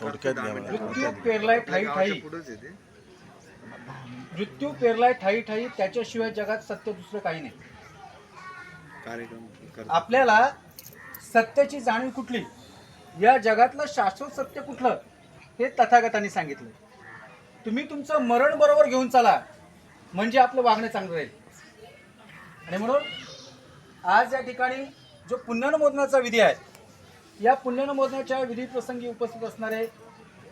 थोडक्यात. मृत्यू पेरलाय ठाई ठाई. मृत्यू पेरलाय ठाई ठाई त्याच्याशिवाय जगात सत्य दुसरं काही नाही. आपल्याला सत्याची जाणीव कुठली? या जगातलं शाश्वत सत्य कुठलं? हे तथागतांनी सांगितलं. तुम्ही तुमचं मरण बरोबर घेऊन चाला. म्हणजे आपलं वागणं चांगलं राहील. आणि म्हणून आज या ठिकाणी जो पुण्यनमोदनाचा विधी आहे या पुण्यनुमोदनाच्या विधी प्रसंगी उपस्थित असणारे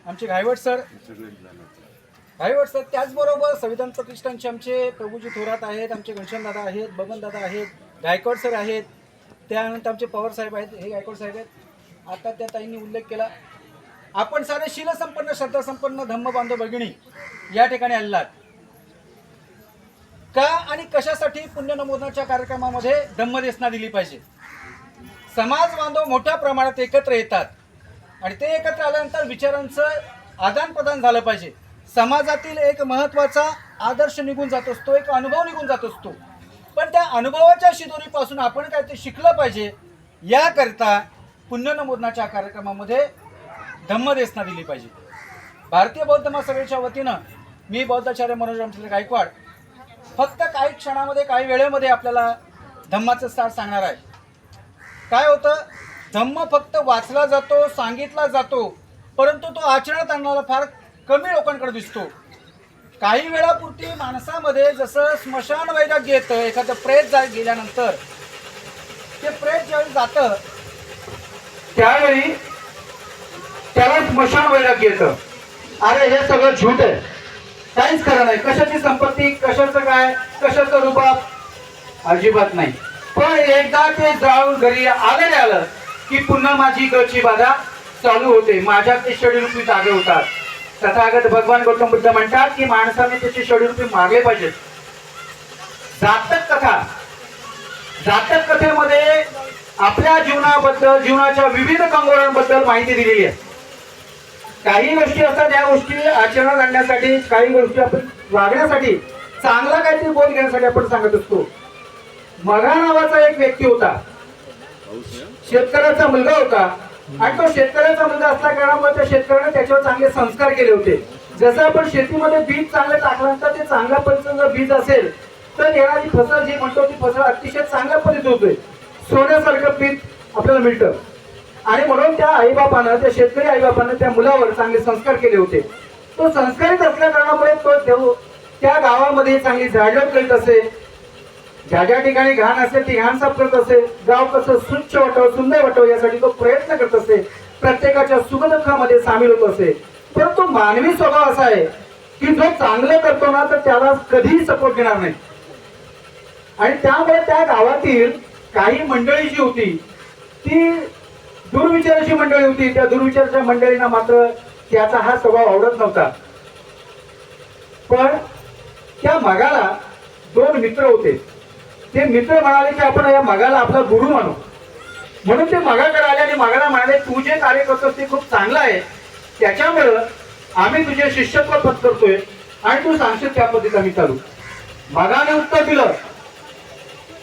आमचे घायवट सर. घायवट सर त्याचबरोबर संविधान प्रतिष्ठानचे आमचे प्रभूजी थोरात आहेत आमचे घनश्याम आहेत बबनदादा आहेत गायकवाड सर आहेत त्यानंतर आमचे पवार साहेब आहेत. हे गायकवाड साहेब आहेत. आता त्या ताईंनी उल्लेख केला. आपण सारे शीलसंपन्न श्रद्धासंपन्न धम्म बांधव भगिनी या ठिकाणी आलेलात. का आणि कशासाठी पुण्यनमोदनाच्या कार्यक्रमामध्ये धम्मदेसना दिली पाहिजे? समाज बांधव मोठ्या प्रमाणात एकत्र येतात. आणि ते एकत्र आल्यानंतर विचारांचं आदान प्रदान झालं पाहिजे. समाजातील एक महत्त्वाचा आदर्श निघून जात असतो एक अनुभव निघून जात असतो. पण त्या अनुभवाच्या शिदोरीपासून आपण काय ते शिकलं पाहिजे याकरिता पुण्यनमोदनाच्या कार्यक्रमामध्ये धम्मदेसना दिली पाहिजे. भारतीय बौद्ध महासभेच्या वतीनं मी बौद्धाचार्य मनोज रामचंद्र गायकवाड फक्त काही क्षणामध्ये काही वेळेमध्ये आपल्याला धम्माचं सार सांगणार आहे. काय होतं? धम्म फक्त वाचला जातो सांगितला जातो परंतु तो आचरणात आणणारा फार कमी लोकांकडे दिसतो. काही वेळापुरती माणसामध्ये जसं स्मशान वैराग्य येतं एखादं प्रेत जा गेल्यानंतर ते प्रेत ज्यावेळी जातं त्यावेळी त्याला स्मशान वैराग्य येतं. अरे हे सगळं झूट आहे. काहीच खरं नाही. कशाची संपत्ती कशाचं काय कशाचं रुबाब? अजिबात नाही. पण एकदा ते जाऊन घरी आलं आलं की पुन्हा माझी गळची बाधा चालू होते. माझ्या ते षडरूपी जागे होतात. तथागत भगवान गौतम बुद्ध म्हणतात की माणसाने त्याचे षडरूपी मारले पाहिजेत. जातक कथा. जातक कथेमध्ये आपल्या जीवनाबद्दल जीवनाच्या विविध कंगोरांबद्दल माहिती दिलेली आहे. काही गोष्टी असतात या गोष्टी आचरणात आणण्यासाठी काही गोष्टी आपण वागण्यासाठी चांगला काहीतरी बोध घेण्यासाठी आपण सांगत असतो. मघा नावाचा एक व्यक्ती होता. शेतकऱ्याचा मुलगा होता. आणि तो शेतकऱ्याचा मुलगा असल्या कारणामुळे त्या शेतकऱ्याने त्याच्यावर चांगले संस्कार केले होते. जसं आपण शेतीमध्ये बीज चांगलं टाकल्यानंतर ते चांगल्या पद्धतीचं जर बीज असेल तर येणारी फसल जी म्हणतो ती फसल अतिशय चांगल्या पद्धतीत होते. सोन्यासारखं पीक आपल्याला मिळतं. आणि म्हणून त्या आईबापानं त्या शेतकरी आईबापानं त्या मुलावर चांगले संस्कार केले होते. तो संस्कारित असल्या कारणामुळे तो त्या गावामध्ये चांगली झाडं करीत असे. ज्या ज्या ठिकाणी घाण असेल ती घाण साफ करत असे गाव कसं स्वच्छ वाटावं सुंदर वाटावं यासाठी तो प्रयत्न करत असे प्रत्येकाच्या सुखदुःखामध्ये सामील होत असे परंतु मानवी स्वभाव असा आहे की जो चांगलं करतो ना तर त्याला कधीही सपोर्ट देणार नाही. आणि त्यामुळे त्या गावातील काही मंडळी जी होती ती दुर्विचाराची मंडळी होती. त्या दुर्विचाराच्या मंडळींना मात्र त्याचा हा स्वभाव आवडत नव्हता. पण त्या मगाला दोन मित्र होते. ते मित्र म्हणाले की आपण या मगाला आपला गुरु मानू म्हणून ते मगाकडे आले आणि मगाला म्हणाले तू जे कार्य करतोस ते खूप चांगलं आहे. त्याच्यामुळं आम्ही तुझे शिष्यत्व पद करतोय आणि तू सांगशील त्या पद्धतीत आम्ही चालू. मगाने उत्तर दिलं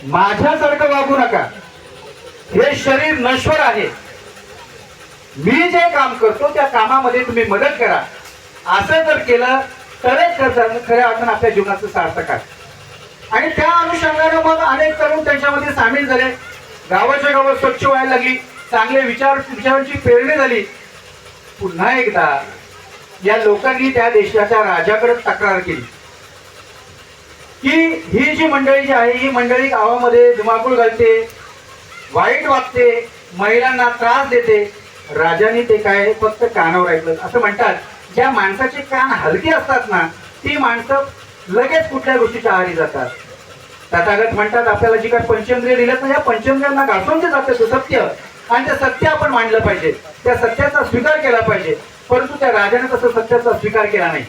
माझ्यासारखं वागू नका. हे शरीर नश्वर आहे. मी जे काम करतो त्या कामामध्ये तुम्ही मदत करा. असं जर केलं तरच खरं खऱ्या अर्थानं आपल्या जीवनाचं सार्थक आहे. आणि त्या अनुषंगाने मग अनेक तरुण त्यांच्यामध्ये सामील झाले. गावाच्या गावात स्वच्छ व्हायला लागली. चांगले विचार विचारांची प्रेरणी झाली. पुन्हा एकदा या लोकांनी त्या देशाच्या राजाकडे तक्रार केली. की ही जी मंडळी जी आहे ही मंडळी गावामध्ये धुमाकूळ घालते वाईट वागते महिलांना त्रास देते राजाने ते काय फक्त कानावर ऐकलं. असं म्हणतात ज्या माणसाचे कान हलके असतात ना ती माणसं लगेच कुठल्या गोष्टीच्या आहारी जातात. तथागत म्हणतात आपल्याला जी काय पंचेंद्रिय दिल्यात ना या पंचेंद्रियांना घासून जे जाते सत्य. आणि ते सत्य आपण मांडलं पाहिजे. त्या सत्याचा स्वीकार केला पाहिजे. परंतु त्या राजाने तसं सत्याचा स्वीकार केला नाही.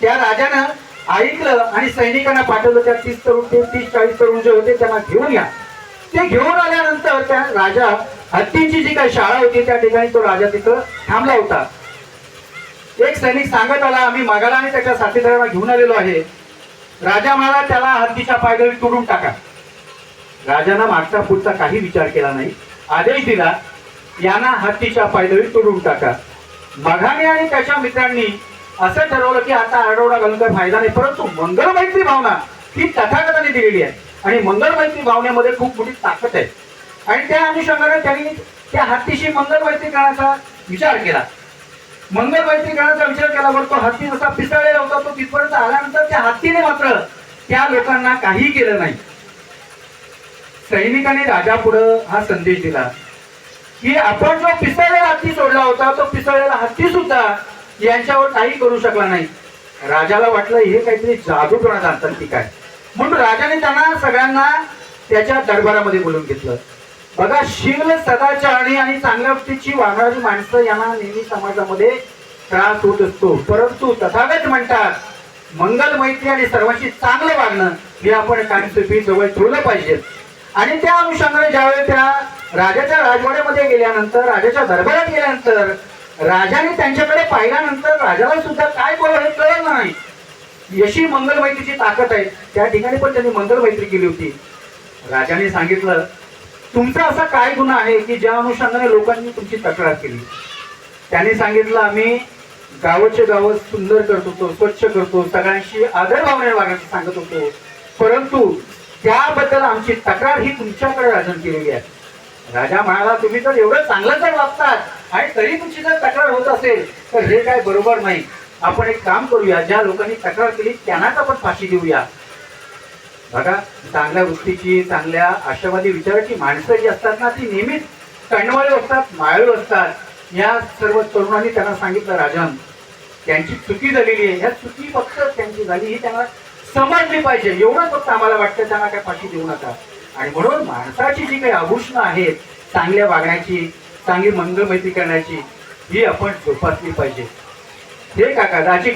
त्या राजानं ऐकलं आणि सैनिकांना पाठवलं त्या तीस तरुण ते तीस चाळीस तरुण जे होते त्यांना घेऊन या. ते घेऊन आल्यानंतर त्या राजा हत्तींची जी काही शाळा होती त्या ठिकाणी तो राजा तिथं थांबला होता. एक सैनिक सांगत आला आम्ही मागाला आणि त्याच्या साथीदारांना घेऊन आलेलो आहे. राजा म्हणाला त्याला हत्तीच्या पायदळी तोडून टाका. राजानं मागचा पुढचा काही विचार केला नाही. आदेश दिला यांना हत्तीच्या पायदळी तोडून टाका. मघाने आणि त्याच्या मित्रांनी असं ठरवलं की आता आरडोडा घालून काही फायदा नाही परंतु मंगल मैत्री भावना ही तथागताने दिलेली आहे. आणि मंगल मैत्री भावनेमध्ये खूप मोठी ताकद आहे. आणि त्या अनुषंगाने त्यांनी त्या हत्तीशी मंगल मैत्री करण्याचा विचार केला. मंगल करण्याचा विचार केला बरं तो हत्ती जसा पिसळलेला होता तो तिथपर्यंत आल्यानंतर त्या हत्तीने मात्र त्या लोकांना काही केलं नाही. सैनिकांनी राजापुढं हा संदेश दिला की आपण जो पिसळलेला हत्ती सोडला होता तो पिसळलेला हत्ती सुद्धा यांच्यावर काही करू शकला नाही. राजाला वाटलं हे काहीतरी जादू करण्यात आणतात की काय? म्हणून राजाने त्यांना सगळ्यांना त्याच्या दरबारामध्ये बोलून घेतलं. बघा शील सदाचारणी आणि चांगल्या वागणारी माणसं यांना नेहमी समाजामध्ये त्रास होत असतो. परंतु तथागत म्हणतात मंगल मैत्री आणि सर्वांशी चांगलं वागणं हे आपण कायमस्वरूपी जवळ ठेवलं पाहिजे. आणि त्या अनुषंगाने ज्यावेळी त्या राजाच्या राजवाड्यामध्ये गेल्यानंतर राजाच्या दरबारात गेल्यानंतर राजाने त्यांच्याकडे पाहिल्यानंतर राजाला सुद्धा काय बोलावं हे कळलं नाही. यशी मंगल मैत्रीची ताकद आहे. त्या ठिकाणी पण त्यांनी मंगल मैत्री केली होती. राजाने सांगितलं तुमचा असा काय गुन्हा आहे की ज्या अनुषंगाने लोकांनी तुमची तक्रार केली? त्यांनी सांगितलं आम्ही गावाचे गाव सुंदर करत होतो स्वच्छ करतो सगळ्यांशी आदर भावने वागायचं सांगत होतो. परंतु त्याबद्दल आमची तक्रार ही तुमच्याकडे राजन केलेली आहे. राजा म्हणाला तुम्ही तर एवढं चांगलं जर वागतात आणि तरी तुमची जर तक्रार होत असेल तर हे काय बरोबर नाही. आपण एक काम करूया ज्या लोकांनी तक्रार केली त्यांनाच आपण फाशी देऊया. बघा चांगल्या वृत्तीची चांगल्या आशावादी विचाराची माणसं जी असतात ना ती नेहमीच कणवाळू असतात मायाळू असतात. या सर्व तरुणांनी त्यांना सांगितलं राजन त्यांची चुकी झालेली आहे. ह्या चुकी फक्त त्यांची झाली ही त्यांना समजली पाहिजे. एवढं फक्त आम्हाला वाटतं त्यांना काय फाशी देऊ नका. आणि म्हणून माणसाची जी काही आभूषणं आहेत चांगल्या वागण्याची चांगली मंगल मैत्री करण्याची ही आपण जोपासली पाहिजे. हे काका राजी